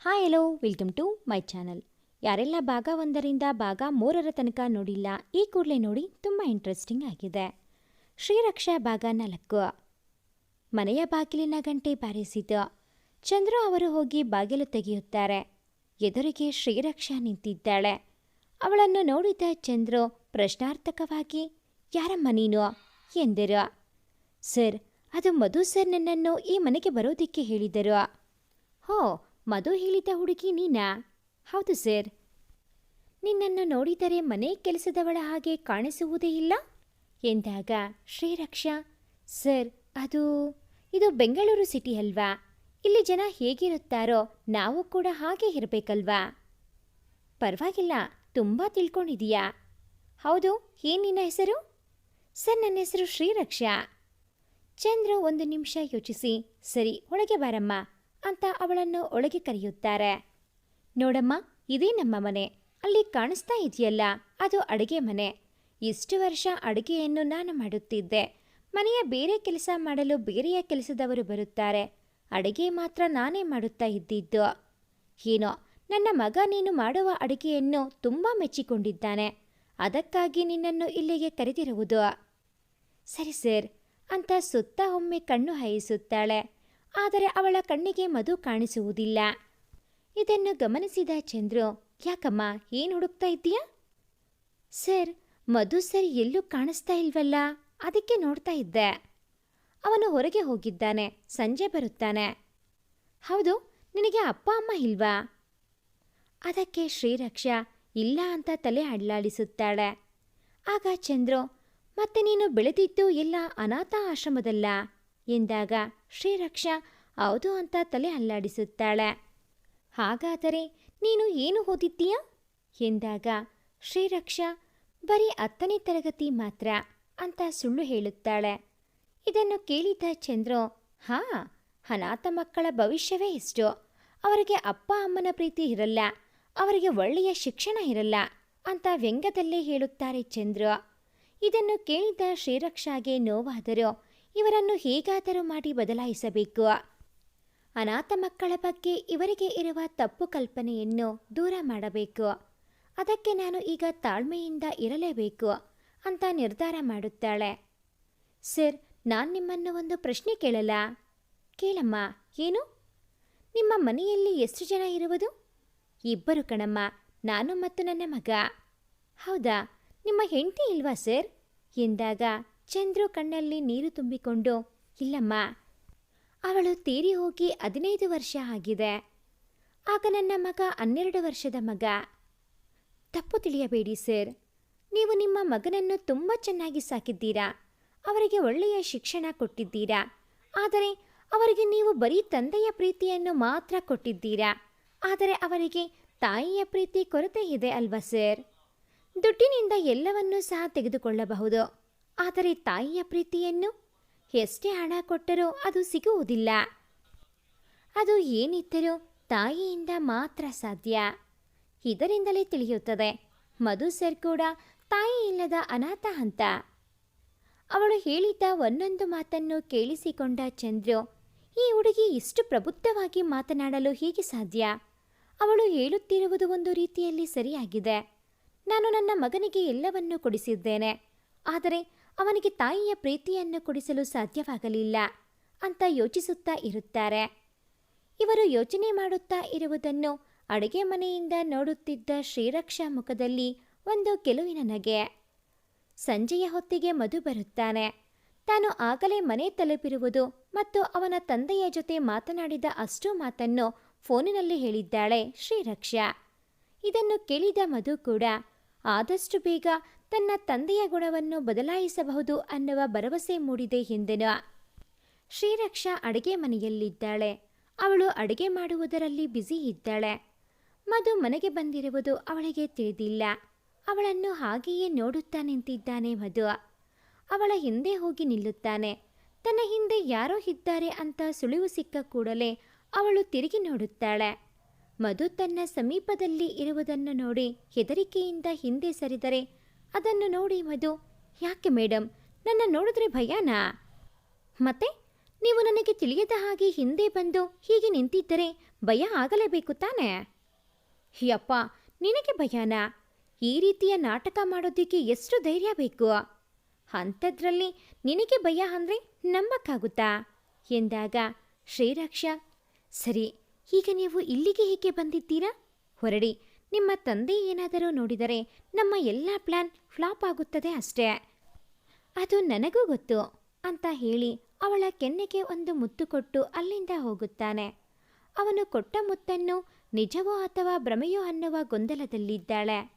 Hi hello welcome to my channel ಯಾರೆಲ್ಲ ಭಾಗ ಒಂದರಿಂದ ಭಾಗ ಮೂರರ ತನಕ ನೋಡಿಲ್ಲ, ಈ ಕೂಡಲೇ ನೋಡಿ ತುಂಬ ಇಂಟ್ರೆಸ್ಟಿಂಗ್ ಆಗಿದೆ. ಶ್ರೀರಕ್ಷಾ ಭಾಗ ನಾಲ್ಕು. ಮನೆಯ ಬಾಗಿಲಿನ ಗಂಟೆ ಬಾರಿಸಿತು ಚಂದ್ರು ಅವರು ಹೋಗಿ ಬಾಗಿಲು ತೆಗೆಯುತ್ತಾರೆ. ಎದುರಿಗೆ ಶ್ರೀರಕ್ಷಾ ನಿಂತಿದ್ದಾಳೆ. ಅವಳನ್ನು ನೋಡಿದ ಚಂದ್ರು ಪ್ರಶ್ನಾರ್ಥಕವಾಗಿ, ಯಾರಮ್ಮ ನೀನು? ಎಂದರು? ಸರ್, ಅದು ಮಧು ಸರ್ ನನ್ನನ್ನು ಈ ಮನೆಗೆ ಬರೋದಿಕ್ಕೆ ಹೇಳಿದರು. ಹೋ ಮಧು ಹೇಳಿದ ಹುಡುಗಿ ನೀನಾ? ಹೌದು ಸರ್. ನಿನ್ನನ್ನು ನೋಡಿದರೆ ಮನೆ ಕೆಲಸದವಳ ಹಾಗೆ ಕಾಣಿಸುವುದೇ ಇಲ್ಲ? ಎಂದಾಗ, ಶ್ರೀರಕ್ಷಾ, ಸರ್, ಅದು, ಇದು ಬೆಂಗಳೂರು ಸಿಟಿ ಅಲ್ವಾ? ಇಲ್ಲಿ ಜನ ಹೇಗಿರುತ್ತಾರೋ ನಾವು ಕೂಡ ಹಾಗೆ ಇರಬೇಕಲ್ವಾ? ಪರವಾಗಿಲ್ಲ, ತುಂಬ ತಿಳ್ಕೊಂಡಿದೀಯಾ ಹೌದು, ಏನ್ ನಿನ್ನ ಹೆಸರು? ಸರ್, ನನ್ನ ಹೆಸರು ಶ್ರೀರಕ್ಷಾ. ಚಂದ್ರ, ಒಂದು ನಿಮಿಷ ಯೋಚಿಸಿ. ಸರಿ, ಒಳಗೆ ಬಾರಮ್ಮ. ಅಂತ ಅವಳನ್ನು ಒಳಗೆ ಕರೆಯುತ್ತಾರೆ. ನೋಡಮ್ಮ, ಇದೇ ನಮ್ಮ ಮನೆ. ಅಲ್ಲಿ ಕಾಣಿಸ್ತಾ ಇದೆಯಲ್ಲ, ಅದು ಅಡುಗೆ ಮನೆ. ಇಷ್ಟು ವರ್ಷ ಅಡುಗೆಯನ್ನು ನಾನು ಮಾಡುತ್ತಿದ್ದೆ. ಮನೆಯ ಬೇರೆ ಕೆಲಸ ಮಾಡಲು ಬೇರೆಯ ಕೆಲಸದವರು ಬರುತ್ತಾರೆ. ಅಡುಗೆ ಮಾತ್ರ ನಾನೇ ಮಾಡುತ್ತಾ ಇದ್ದಿದ್ದು. ಏನೋ, ನನ್ನ ಮಗ ನೀನು ಮಾಡುವ ಅಡುಗೆಯನ್ನು ತುಂಬ ಮೆಚ್ಚಿಕೊಂಡಿದ್ದಾನೆ. ಅದಕ್ಕಾಗಿ ನಿನ್ನನ್ನು ಇಲ್ಲಿಗೆ ಕರೆದಿರುವುದು. ಸರಿ ಸರ್, ಅಂತ ಸುತ್ತ ಒಮ್ಮೆ ಕಣ್ಣು ಹಾಯಿಸುತ್ತಾಳೆ. ಆದರೆ ಅವಳ ಕಣ್ಣಿಗೆ ಮಧು ಕಾಣಿಸುವುದಿಲ್ಲ. ಇದನ್ನು ಗಮನಿಸಿದ ಚಂದ್ರು, ಯಾಕಮ್ಮ, ಏನು ಹುಡುಕ್ತಾ ಇದ್ದೀಯಾ? ಸರ್, ಮಧು ಸರ್ ಎಲ್ಲೂ ಕಾಣಿಸ್ತಾ ಇಲ್ವಲ್ಲ, ಅದಕ್ಕೆ ನೋಡ್ತಾ ಇದ್ದೆ. ಅವನು ಹೊರಗೆ ಹೋಗಿದ್ದಾನೆ, ಸಂಜೆ ಬರುತ್ತಾನೆ. ಹೌದು, ನಿನಗೆ ಅಪ್ಪ, ಅಮ್ಮ ಇಲ್ವಾ? ಅದಕ್ಕೆ ಶ್ರೀರಕ್ಷಾ ಇಲ್ಲ ಅಂತ ತಲೆ ಅಡ್ಲಾಡಿಸುತ್ತಾಳೆ ಆಗ ಚಂದ್ರು, ಮತ್ತೆ ನೀನು ಬೆಳೆದಿದ್ದು ಎಲ್ಲ ಅನಾಥ ಆಶ್ರಮದಲ್ಲ? ಎಂದಾಗ ಶ್ರೀರಕ್ಷ ಹೌದು ಅಂತ ತಲೆ ಅಲ್ಲಾಡಿಸುತ್ತಾಳೆ. ಹಾಗಾದರೆ ನೀನು ಏನು ಓದಿದ್ದೀಯ? ಎಂದಾಗ ಶ್ರೀರಕ್ಷ ಬರೀ ಹತ್ತನೇ ತರಗತಿ ಮಾತ್ರ ಅಂತ ಸುಳ್ಳು ಹೇಳುತ್ತಾಳೆ. ಇದನ್ನು ಕೇಳಿದ ಚಂದ್ರು, ಹಾ, ಅನಾಥ ಮಕ್ಕಳ ಭವಿಷ್ಯವೇ ಎಷ್ಟು ಅವರಿಗೆ ಅಪ್ಪ ಅಮ್ಮನ ಪ್ರೀತಿ ಇರಲ್ಲ. ಅವರಿಗೆ ಒಳ್ಳೆಯ ಶಿಕ್ಷಣ ಇರಲ್ಲ ಅಂತ ವ್ಯಂಗ್ಯದಲ್ಲೇ ಹೇಳುತ್ತಾರೆ ಚಂದ್ರು. ಇದನ್ನು ಕೇಳಿದ ಶ್ರೀರಕ್ಷಾಗೆ ನೋವಾದರೂ ಇವರನ್ನು ಹೇಗಾದರೂ ಮಾಡಿ ಬದಲಾಯಿಸಬೇಕು. ಅನಾಥ ಮಕ್ಕಳ ಬಗ್ಗೆ ಇವರಿಗೆ ಇರುವ ತಪ್ಪು ಕಲ್ಪನೆಯನ್ನು ದೂರ ಮಾಡಬೇಕು. ಅದಕ್ಕೆ ನಾನು ಈಗ ತಾಳ್ಮೆಯಿಂದ ಇರಲೇಬೇಕು ಅಂತ ನಿರ್ಧಾರ ಮಾಡುತ್ತಾಳೆ. ಸರ್, ನಾನು ನಿಮ್ಮನ್ನು ಒಂದು ಪ್ರಶ್ನೆ ಕೇಳಲಾ ಕೇಳಮ್ಮ, ಏನು? ನಿಮ್ಮ ಮನೆಯಲ್ಲಿ ಎಷ್ಟು ಜನ ಇರುವುದು? ಇಬ್ಬರು ಕಣಮ್ಮ, ನಾನು ಮತ್ತು ನನ್ನ ಮಗ. ಹೌದಾ, ನಿಮ್ಮ ಹೆಂಡತಿ ಇಲ್ವಾ ಸರ್? ಎಂದಾಗ ಚಂದ್ರು ಕಣ್ಣಲ್ಲಿ ನೀರು ತುಂಬಿಕೊಂಡು, ಇಲ್ಲಮ್ಮ, ಅವಳು ತೀರಿ ಹೋಗಿ ಹದಿನೈದು ವರ್ಷ ಆಗಿದೆ. ಆಗ ನನ್ನ ಮಗ ಹನ್ನೆರಡು ವರ್ಷದ ಮಗ. ತಪ್ಪು ತಿಳಿಯಬೇಡಿ, ಸರ್. ನೀವು ನಿಮ್ಮ ಮಗನನ್ನು ತುಂಬ ಚೆನ್ನಾಗಿ ಸಾಕಿದ್ದೀರಾ. ಅವರಿಗೆ ಒಳ್ಳೆಯ ಶಿಕ್ಷಣ ಕೊಟ್ಟಿದ್ದೀರಾ. ಆದರೆ ಅವರಿಗೆ ನೀವು ಬರೀ ತಂದೆಯ ಪ್ರೀತಿಯನ್ನು ಮಾತ್ರ ಕೊಟ್ಟಿದ್ದೀರಾ. ಆದರೆ ಅವರಿಗೆ ತಾಯಿಯ ಪ್ರೀತಿ ಕೊರತೆ ಇದೆ ಅಲ್ವಾ, ಸರ್? ದುಡ್ಡಿನಿಂದ ಎಲ್ಲವನ್ನೂ ಸಹ ತೆಗೆದುಕೊಳ್ಳಬಹುದು. ಆದರೆ ತಾಯಿಯ ಪ್ರೀತಿಯನ್ನು ಎಷ್ಟೇ ಹಣ ಕೊಟ್ಟರೂ ಅದು ಸಿಗುವುದಿಲ್ಲ. ಅದು ಏನಿದ್ದರೂ ತಾಯಿಯಿಂದ ಮಾತ್ರ ಸಾಧ್ಯ. ಇದರಿಂದಲೇ ತಿಳಿಯುತ್ತದೆ ಮಧು ಸರ್ ಕೂಡ ತಾಯಿ ಇಲ್ಲದ ಅನಾಥ ಹಂತ ಅವಳು ಹೇಳಿದ್ದ ಒಂದೊಂದು ಮಾತನ್ನು ಕೇಳಿಸಿಕೊಂಡ ಚಂದ್ರು, ಈ ಹುಡುಗಿ ಇಷ್ಟು ಪ್ರಬುದ್ಧವಾಗಿ ಮಾತನಾಡಲು ಹೀಗೆ ಸಾಧ್ಯ? ಅವಳು ಹೇಳುತ್ತಿರುವುದು ಒಂದು ರೀತಿಯಲ್ಲಿ ಸರಿಯಾಗಿದೆ. ನಾನು ನನ್ನ ಮಗನಿಗೆ ಎಲ್ಲವನ್ನೂ ಕೊಡಿಸಿದ್ದೇನೆ, ಆದರೆ ಅವನಿಗೆ ತಾಯಿಯ ಪ್ರೀತಿಯನ್ನು ಕೊಡಿಸಲು ಸಾಧ್ಯವಾಗಲಿಲ್ಲ ಅಂತ ಯೋಚಿಸುತ್ತಾ ಇರುತ್ತಾರೆ. ಇವರು ಯೋಚನೆ ಮಾಡುತ್ತಾ ಇರುವುದನ್ನು ಅಡುಗೆ ಮನೆಯಿಂದ ನೋಡುತ್ತಿದ್ದ ಶ್ರೀರಕ್ಷಾ ಮುಖದಲ್ಲಿ ಒಂದು ಗೆಲುವಿನ ನಗೆ. ಸಂಜೆಯ ಹೊತ್ತಿಗೆ ಮಧು ಬರುತ್ತಾನೆ. ತಾನು ಆಗಲೇ ಮನೆ ತಲುಪಿರುವುದು ಮತ್ತು ಅವನ ತಂದೆಯ ಜೊತೆ ಮಾತನಾಡಿದ ಅಷ್ಟೂ ಮಾತನ್ನು ಫೋನಿನಲ್ಲಿ ಹೇಳಿದ್ದಾಳೆ ಶ್ರೀರಕ್ಷಾ. ಇದನ್ನು ಕೇಳಿದ ಮಧು ಕೂಡ ಆದಷ್ಟು ಬೇಗ ತನ್ನ ತಂದೆಯ ಗುಣವನ್ನು ಬದಲಾಯಿಸಬಹುದು ಅನ್ನುವ ಭರವಸೆ ಮೂಡಿದೆ ಎಂದೆನು ಶ್ರೀರಕ್ಷಾ ಅಡುಗೆ ಮನೆಯಲ್ಲಿದ್ದಾಳೆ. ಅವಳು ಅಡುಗೆ ಮಾಡುವುದರಲ್ಲಿ ಬ್ಯುಸಿ ಇದ್ದಾಳೆ. ಮಧು ಮನೆಗೆ ಬಂದಿರುವುದು ಅವಳಿಗೆ ತಿಳಿದಿಲ್ಲ. ಅವಳನ್ನು ಹಾಗೆಯೇ ನೋಡುತ್ತಾ ನಿಂತಿದ್ದಾನೆ ಮಧು. ಅವಳ ಹಿಂದೆ ಹೋಗಿ ನಿಲ್ಲುತ್ತಾನೆ. ತನ್ನ ಹಿಂದೆ ಯಾರೋ ಇದ್ದಾರೆ ಅಂತ ಸುಳಿವು ಸಿಕ್ಕ ಕೂಡಲೇ ಅವಳು ತಿರುಗಿ ನೋಡುತ್ತಾಳೆ. ಮಧು ತನ್ನ ಸಮೀಪದಲ್ಲಿ ಇರುವುದನ್ನು ನೋಡಿ ಹೆದರಿಕೆಯಿಂದ ಹಿಂದೆ ಸರಿದರೆ ಅದನ್ನು ನೋಡಿ ಮಧು, ಯಾಕೆ ಮೇಡಮ್ ನನ್ನ ನೋಡಿದ್ರೆ ಭಯನಾ? ಮತ್ತೆ? ನೀವು ನನಗೆ ತಿಳಿಯದ ಹಾಗೆ ಹಿಂದೆ ಬಂದು ಹೀಗೆ ನಿಂತಿದ್ದರೆ ಭಯ ಆಗಲೇಬೇಕು ತಾನೆ? ಯಪ್ಪ, ನಿನಗೆ ಭಯನಾ? ಈ ರೀತಿಯ ನಾಟಕ ಮಾಡೋದಕ್ಕೆ ಎಷ್ಟು ಧೈರ್ಯ ಬೇಕು? ಅಂಥದ್ರಲ್ಲಿ ನಿನಗೆ ಭಯ ಅಂದರೆ ನಂಬಕ್ಕಾಗುತ್ತಾ? ಎಂದಾಗ, ಶ್ರೀರಕ್ಷ, ಸರಿ, ಈಗ ನೀವು ಇಲ್ಲಿಗೆ ಹೀಗೆ ಬಂದಿದ್ದೀರಾ? ಹೊರಡಿ ನಿಮ್ಮ ತಂದೆ ಏನಾದರೂ ನೋಡಿದರೆ ನಮ್ಮ ಎಲ್ಲ ಪ್ಲಾನ್ ಫ್ಲಾಪ್ ಆಗುತ್ತದೆ ಅಷ್ಟೇ. ಅದು ನನಗೂ ಗೊತ್ತು ಅಂತ ಹೇಳಿ ಅವಳ ಕೆನ್ನೆಗೆ ಒಂದು ಮುತ್ತು ಕೊಟ್ಟು ಅಲ್ಲಿಂದ ಹೋಗುತ್ತಾನೆ. ಅವನು ಕೊಟ್ಟ ಮುತ್ತನ್ನು ನಿಜವೋ ಅಥವಾ ಭ್ರಮೆಯೋ ಅನ್ನುವ ಗೊಂದಲದಲ್ಲಿದ್ದಾಳೆ.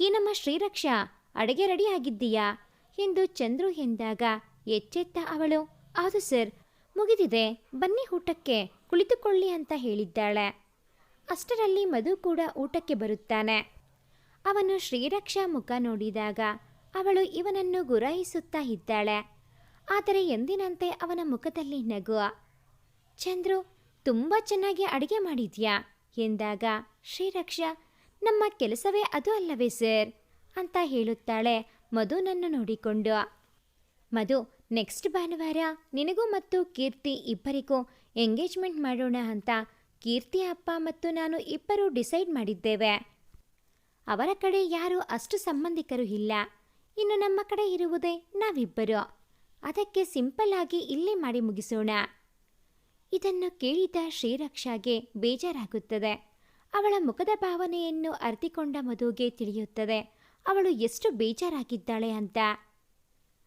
ಈ ನಮ್ಮ ಶ್ರೀರಕ್ಷ, ಅಡುಗೆ ರೆಡಿ ಆಗಿದ್ದೀಯಾ? ಎಂದು ಚಂದ್ರು ಎಂದಾಗ ಎಚ್ಚೆತ್ತ ಅವಳು, ಹೌದು ಸರ್, ಮುಗಿದಿದೆ, ಬನ್ನಿ ಊಟಕ್ಕೆ, ಕುಳಿತುಕೊಳ್ಳಿ ಅಂತ ಹೇಳಿದ್ದಾಳೆ. ಅಷ್ಟರಲ್ಲಿ ಮಧು ಕೂಡ ಊಟಕ್ಕೆ ಬರುತ್ತಾನೆ. ಅವನು ಶ್ರೀರಕ್ಷಾ ಮುಖ ನೋಡಿದಾಗ ಅವಳು ಇವನನ್ನು ಗುರಾಯಿಸುತ್ತಾ ಇದ್ದಾಳೆ. ಆದರೆ ಎಂದಿನಂತೆ ಅವನ ಮುಖದಲ್ಲಿ ನಗು ಚಂದ್ರು, ತುಂಬ ಚೆನ್ನಾಗಿ ಅಡುಗೆ ಮಾಡಿದ್ಯಾ? ಎಂದಾಗ ಶ್ರೀರಕ್ಷ, ನಮ್ಮ ಕೆಲಸವೇ ಅದು ಅಲ್ಲವೇ ಸರ್? ಅಂತ ಹೇಳುತ್ತಾಳೆ ಮಧುನನ್ನು ನೋಡಿಕೊಂಡು. ಮಧು ನೆಕ್ಸ್ಟ್ ಭಾನುವಾರ ನಿನಗೂ ಮತ್ತು ಕೀರ್ತಿ ಇಬ್ಬರಿಗೂ ಎಂಗೇಜ್ಮೆಂಟ್ ಮಾಡೋಣ ಅಂತ ಕೀರ್ತಿ ಅಪ್ಪ ಮತ್ತು ನಾನು ಇಬ್ಬರು ಡಿಸೈಡ್ ಮಾಡಿದ್ದೇವೆ. ಅವರ ಕಡೆ ಯಾರು ಅಷ್ಟು ಸಂಬಂಧಿಕರು ಇಲ್ಲ. ಇನ್ನು ನಮ್ಮ ಕಡೆ ಇರುವುದೇ ನಾವಿಬ್ಬರು. ಅದಕ್ಕೆ ಸಿಂಪಲ್ ಆಗಿ ಇಲ್ಲೇ ಮಾಡಿ ಮುಗಿಸೋಣ. ಇದನ್ನು ಕೇಳಿದ ಶ್ರೀರಕ್ಷಾಗೆ ಬೇಜಾರಾಗುತ್ತದೆ. ಅವಳ ಮುಖದ ಭಾವನೆಯನ್ನು ಅರ್ತಿಕೊಂಡ ಮಧುಗೆ ತಿಳಿಯುತ್ತದೆ. ಅವಳು ಎಷ್ಟು ಬೇಜಾರಾಗಿದ್ದಾಳೆ ಅಂತ.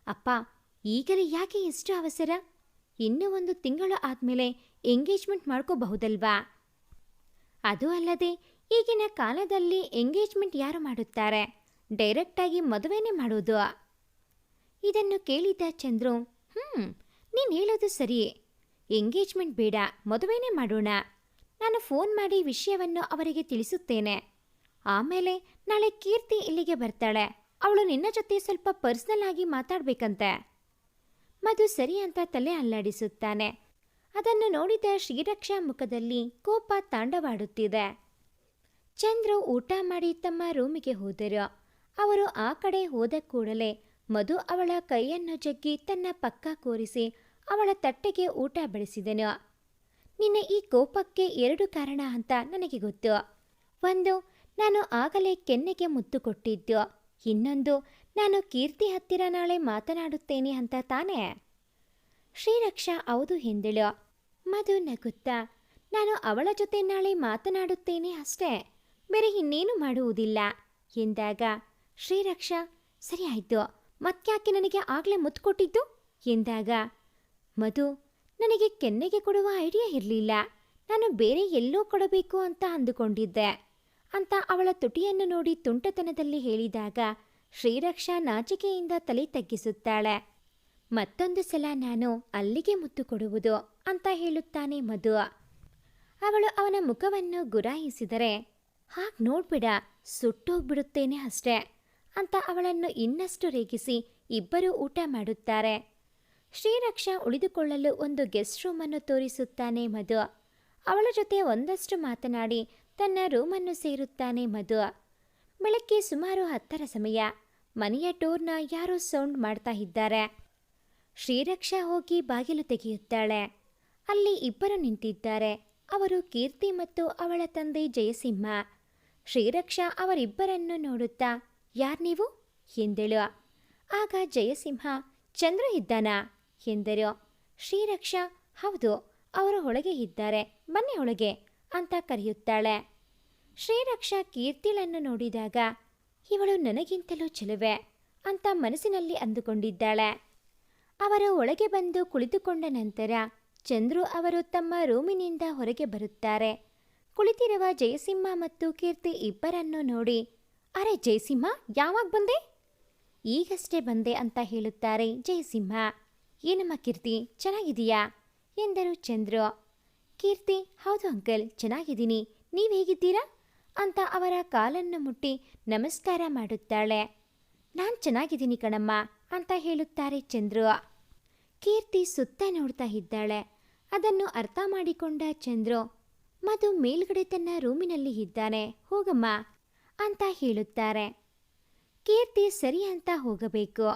ಅಪ್ಪ, ಈಗಲೇ ಯಾಕೆ ಎಷ್ಟು ಅವಸರ? ಇನ್ನೂ ಒಂದು ತಿಂಗಳು ಆದಮೇಲೆ ಎಂಗೇಜ್ಮೆಂಟ್ ಮಾಡ್ಕೋಬಹುದಲ್ವಾ? ಅದು ಅಲ್ಲದೆ ಈಗಿನ ಕಾಲದಲ್ಲಿ ಎಂಗೇಜ್ಮೆಂಟ್ ಯಾರು ಮಾಡುತ್ತಾರೆ? ಡೈರೆಕ್ಟಾಗಿ ಮದುವೆನೇ ಮಾಡೋದು? ಇದನ್ನು ಕೇಳಿದ ಚಂದ್ರು ಹ್ಞೂ ನೀನು ಹೇಳೋದು ಸರಿ. ಎಂಗೇಜ್ಮೆಂಟ್ ಬೇಡ, ಮದುವೆನೇ ಮಾಡೋಣ. ನಾನು ಫೋನ್ ಮಾಡಿ ವಿಷಯವನ್ನು ಅವರಿಗೆ ತಿಳಿಸುತ್ತೇನೆ. ಆಮೇಲೆ ನಾಳೆ ಕೀರ್ತಿ ಇಲ್ಲಿಗೆ ಬರ್ತಾಳೆ. ಅವಳು ನಿನ್ನ ಜೊತೆ ಸ್ವಲ್ಪ ಪರ್ಸ್ನಲ್ ಆಗಿ ಮಾತಾಡ್ಬೇಕಂತೆ. ಮಧು ಸರಿ ಅಂತ ತಲೆ ಅಲ್ಲಾಡಿಸುತ್ತಾನೆ. ಅದನ್ನು ನೋಡಿದ ಶ್ರೀರಕ್ಷಾ ಮುಖದಲ್ಲಿ ಕೋಪ ತಾಂಡವಾಡುತ್ತಿದೆ. ಚಂದ್ರು ಊಟ ಮಾಡಿ ತಮ್ಮ ರೂಮಿಗೆ ಹೋದರು. ಅವರು ಆ ಕಡೆ ಹೋದ ಕೂಡಲೇ ಮಧು ಅವಳ ಕೈಯನ್ನು ಜಗ್ಗಿ ತನ್ನ ಪಕ್ಕ ಕೂರಿಸಿ ಅವಳ ತಟ್ಟೆಗೆ ಊಟ ಬಡಿಸಿದನು. ನಿನ್ನ ಈ ಕೋಪಕ್ಕೆ ಎರಡು ಕಾರಣ ಅಂತ ನನಗೆ ಗೊತ್ತು. ಒಂದು, ನಾನು ಆಗಲೇ ಕೆನ್ನೆಗೆ ಮುತ್ತು ಕೊಟ್ಟಿದ್ದು. ಇನ್ನೊಂದು, ನಾನು ಕೀರ್ತಿ ಹತ್ತಿರ ನಾಳೆ ಮಾತನಾಡುತ್ತೇನೆ ಅಂತ ತಾನೇ? ಶ್ರೀರಕ್ಷಾ ಹೌದು ಎಂದಳು ಮಧು ನಗುತ್ತಾ, ನಾನು ಅವಳ ಜೊತೆ ನಾಳೆ ಮಾತನಾಡುತ್ತೇನೆ ಅಷ್ಟೇ, ಬೇರೆ ಇನ್ನೇನು ಮಾಡುವುದಿಲ್ಲ, ಎಂದಾಗ, ಶ್ರೀರಕ್ಷಾ, ಸರಿ ಆಯ್ತು, ಮತ್ತ್ಯಾಕೆ ನನಗೆ ಆಗಲೇ ಮುತ್ತು ಕೊಟ್ಟಿದ್ದು ಎಂದಾಗ, ಮಧು, ನನಗೆ ಕೆನ್ನೆಗೆ ಕೊಡುವ ಐಡಿಯಾ ಇರಲಿಲ್ಲ, ನಾನು ಬೇರೆ ಎಲ್ಲೋ ಕೊಡಬೇಕು ಅಂತ ಅಂದುಕೊಂಡಿದ್ದೆ, ಅಂತ ಅವಳ ತುಟಿಯನ್ನು ನೋಡಿ ತುಂಟತನದಲ್ಲಿ ಹೇಳಿದಾಗ, ಶ್ರೀರಕ್ಷಾ ನಾಚಿಕೆಯಿಂದ ತಲೆ ತಗ್ಗಿಸುತ್ತಾಳೆ. ಮತ್ತೊಂದು ಸಲ ನಾನು ಅಲ್ಲಿಗೆ ಮುತ್ತು ಕೊಡುವುದು ಅಂತ ಹೇಳುತ್ತಾನೆ ಮಧು. ಅವಳು ಅವನ ಮುಖವನ್ನು ಗುರಾಯಿಸಿದರೆ, ಹಾಗೆ ನೋಡ್ಬಿಡ, ಸುಟ್ಟೋಗ್ಬಿಡುತ್ತೇನೆ ಅಷ್ಟೇ ಅಂತ ಅವಳನ್ನು ಇನ್ನಷ್ಟು ರೇಗಿಸಿ ಇಬ್ಬರೂ ಊಟ ಮಾಡುತ್ತಾರೆ. ಶ್ರೀರಕ್ಷ ಉಳಿದುಕೊಳ್ಳಲು ಒಂದು ಗೆಸ್ಟ್ ರೂಮನ್ನು ತೋರಿಸುತ್ತಾನೆ ಮಧು. ಅವಳ ಜೊತೆ ಒಂದಷ್ಟು ಮಾತನಾಡಿ ತನ್ನ ರೂಮನ್ನು ಸೇರುತ್ತಾನೆ ಮಧು. ಬೆಳಗ್ಗೆ ಸುಮಾರು ಹತ್ತರ ಸಮಯ, ಮನೆಯ ಡೋರ್ನ ಯಾರೋ ಸೌಂಡ್ ಮಾಡ್ತಾ ಇದ್ದಾರೆ. ಶ್ರೀರಕ್ಷಾ ಹೋಗಿ ಬಾಗಿಲು ತೆಗೆಯುತ್ತಾಳೆ. ಅಲ್ಲಿ ಇಬ್ಬರು ನಿಂತಿದ್ದಾರೆ. ಅವರು ಕೀರ್ತಿ ಮತ್ತು ಅವಳ ತಂದೆ ಜಯಸಿಂಹ. ಶ್ರೀರಕ್ಷಾ ಅವರಿಬ್ಬರನ್ನು ನೋಡುತ್ತಾ, ಯಾರ್ ನೀವು? ಎಂದಳು. ಆಗ ಜಯಸಿಂಹ, ಚಂದ್ರ ಇದ್ದಾನಾ? ಎಂದರು. ಶ್ರೀರಕ್ಷಾ, ಹೌದು, ಅವರು ಒಳಗೆ ಇದ್ದಾರೆ. ಬನ್ನಿ ಒಳಗೆ, ಅಂತ ಕರೆಯುತ್ತಾಳೆ. ಶ್ರೀರಕ್ಷಾ ಕೀರ್ತಿಳನ್ನು ನೋಡಿದಾಗ, ಇವಳು ನನಗಿಂತಲೂ ಚೆಲುವೆ, ಅಂತ ಮನಸ್ಸಿನಲ್ಲಿ ಅಂದುಕೊಂಡಿದ್ದಾಳೆ. ಅವರು ಒಳಗೆ ಬಂದು ಕುಳಿತುಕೊಂಡ ನಂತರ ಚಂದ್ರು ಅವರು ತಮ್ಮ ರೂಮಿನಿಂದ ಹೊರಗೆ ಬರುತ್ತಾರೆ. ಕುಳಿತಿರುವ ಜಯಸಿಂಹ ಮತ್ತು ಕೀರ್ತಿ ಇಬ್ಬರನ್ನು ನೋಡಿ, ಅರೆ ಜಯಸಿಂಹ, ಯಾವಾಗ ಬಂದೆ? ಈಗಷ್ಟೇ ಬಂದೆ ಅಂತ ಹೇಳುತ್ತಾರೆ ಜಯಸಿಂಹ. ಏನಮ್ಮ ಕೀರ್ತಿ ಚೆನ್ನಾಗಿದೆಯಾ ಎಂದರು ಚಂದ್ರು. ಕೀರ್ತಿ, ಹೌದು ಅಂಕಲ್, ಚೆನ್ನಾಗಿದ್ದೀನಿ. ನೀವು ಹೇಗಿದ್ದೀರಾ? ಅಂತ ಅವರ ಕಾಲನ್ನು ಮುಟ್ಟಿ ನಮಸ್ಕಾರ ಮಾಡುತ್ತಾಳೆ. ನಾನು ಚೆನ್ನಾಗಿದ್ದೀನಿ ಕಣಮ್ಮ ಅಂತ ಹೇಳುತ್ತಾರೆ ಚಂದ್ರು. ಕೀರ್ತಿ ಸುತ್ತ ನೋಡ್ತಾ ಇದ್ದಾಳೆ. ಅದನ್ನು ಅರ್ಥ ಮಾಡಿಕೊಂಡ ಚಂದ್ರು, ಮಧು ಮೇಲ್ಗಡೆ ತನ್ನ ರೂಮಿನಲ್ಲಿ ಇದ್ದಾನೆ. ಹೋಗಮ್ಮ ಅಂತ ಹೇಳುತ್ತಾರೆ. ಕೀರ್ತಿ ಸರಿ ಅಂತ ಹೋಗಬೇಕು.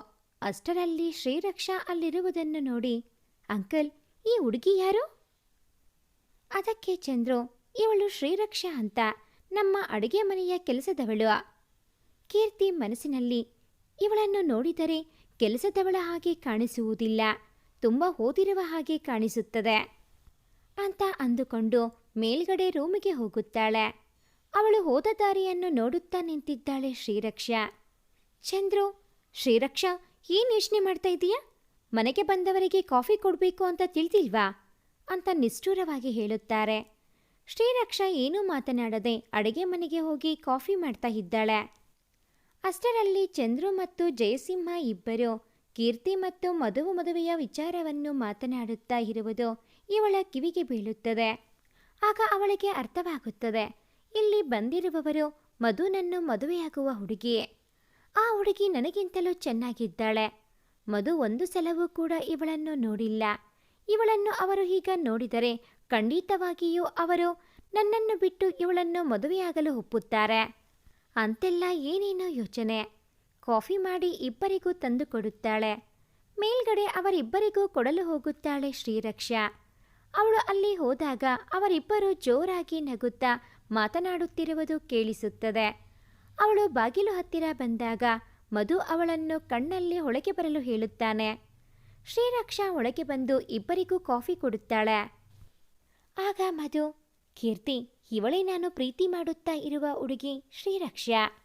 ಅಷ್ಟರಲ್ಲಿ ಶ್ರೀರಕ್ಷಾ ಅಲ್ಲಿರುವುದನ್ನು ನೋಡಿ, ಅಂಕಲ್, ಈ ಹುಡುಗಿ ಯಾರು? ಅದಕ್ಕೆ ಚಂದ್ರು, ಇವಳು ಶ್ರೀರಕ್ಷಾ ಅಂತ. ನಮ್ಮ ಅಡುಗೆ ಮನೆಯ ಕೆಲಸದವಳು. ಕೀರ್ತಿ ಮನಸ್ಸಿನಲ್ಲಿ, ಇವಳನ್ನು ನೋಡಿದರೆ ಕೆಲಸದವಳ ಹಾಗೆ ಕಾಣಿಸುವುದಿಲ್ಲ. ತುಂಬ ಓದಿರುವ ಹಾಗೆ ಕಾಣಿಸುತ್ತದೆ ಅಂತ ಅಂದುಕೊಂಡು ಮೇಲ್ಗಡೆ ರೂಮಿಗೆ ಹೋಗುತ್ತಾಳೆ. ಅವಳು ಹೋದ ದಾರಿಯನ್ನು ನೋಡುತ್ತಾ ನಿಂತಿದ್ದಾಳೆ ಶ್ರೀರಕ್ಷಾ. ಚಂದ್ರು, ಶ್ರೀರಕ್ಷಾ, ಏನು ಯೋಚನೆ ಮಾಡ್ತಾ ಇದೀಯಾ? ಮನೆಗೆ ಬಂದವರಿಗೆ ಕಾಫಿ ಕೊಡಬೇಕು ಅಂತ ತಿಳಿದಿಲ್ವಾ? ಅಂತ ನಿಷ್ಠೂರವಾಗಿ ಹೇಳುತ್ತಾರೆ. ಶ್ರೀರಕ್ಷಾ ಏನೂ ಮಾತನಾಡದೆ ಅಡುಗೆ ಮನೆಗೆ ಹೋಗಿ ಕಾಫಿ ಮಾಡ್ತಾ ಇದ್ದಾಳೆ. ಅಷ್ಟರಲ್ಲಿ ಚಂದ್ರು ಮತ್ತು ಜಯಸಿಂಹ ಇಬ್ಬರು ಕೀರ್ತಿ ಮತ್ತು ಮದುವು ಮದುವೆಯ ವಿಚಾರವನ್ನು ಮಾತನಾಡುತ್ತಾ ಇರುವುದು ಇವಳ ಕಿವಿಗೆ ಬೀಳುತ್ತದೆ. ಆಗ ಅವಳಿಗೆ ಅರ್ಥವಾಗುತ್ತದೆ. ಇಲ್ಲಿ ಬಂದಿರುವವರು ಮಧುನನ್ನು ಮದುವೆಯಾಗುವ ಹುಡುಗಿ ಆ ಹುಡುಗಿ ನನಗಿಂತಲೂ ಚೆನ್ನಾಗಿದ್ದಾಳೆ. ಮಧು ಒಂದು ಸಲವೂ ಕೂಡ ಇವಳನ್ನು ನೋಡಿಲ್ಲ. ಇವಳನ್ನು ಅವರು ಈಗ ನೋಡಿದರೆ ಖಂಡಿತವಾಗಿಯೂ ಅವರು ನನ್ನನ್ನು ಬಿಟ್ಟು ಇವಳನ್ನು ಮದುವೆಯಾಗಲು ಒಪ್ಪುತ್ತಾರೆ. ಅಂತೆಲ್ಲ ಏನೇನೋ ಯೋಚನೆ. ಕಾಫಿ ಮಾಡಿ ಇಬ್ಬರಿಗೂ ತಂದು ಕೊಡುತ್ತಾಳೆ. ಮೇಲ್ಗಡೆ ಅವರಿಬ್ಬರಿಗೂ ಕೊಡಲು ಹೋಗುತ್ತಾಳೆ ಶ್ರೀರಕ್ಷಾ. ಅವಳು ಅಲ್ಲಿ ಹೋದಾಗ ಅವರಿಬ್ಬರು ಜೋರಾಗಿ ನಗುತ್ತಾ ಮಾತನಾಡುತ್ತಿರುವುದು ಕೇಳಿಸುತ್ತದೆ. ಅವಳು ಬಾಗಿಲು ಹತ್ತಿರ ಬಂದಾಗ ಮಧು ಅವಳನ್ನು ಕಣ್ಣಲ್ಲಿ ಒಳಗೆ ಬರಲು ಹೇಳುತ್ತಾನೆ. ಶ್ರೀರಕ್ಷಾ ಒಳಗೆ ಬಂದು ಇಬ್ಬರಿಗೂ ಕಾಫಿ ಕೊಡುತ್ತಾಳೆ. ಆಗ ಮಧು, ಕೀರ್ತಿ, ಇವಳೇ ನಾನು ಪ್ರೀತಿ ಮಾಡುತ್ತಾ ಇರುವ ಹುಡುಗಿ ಶ್ರೀರಕ್ಷಾ.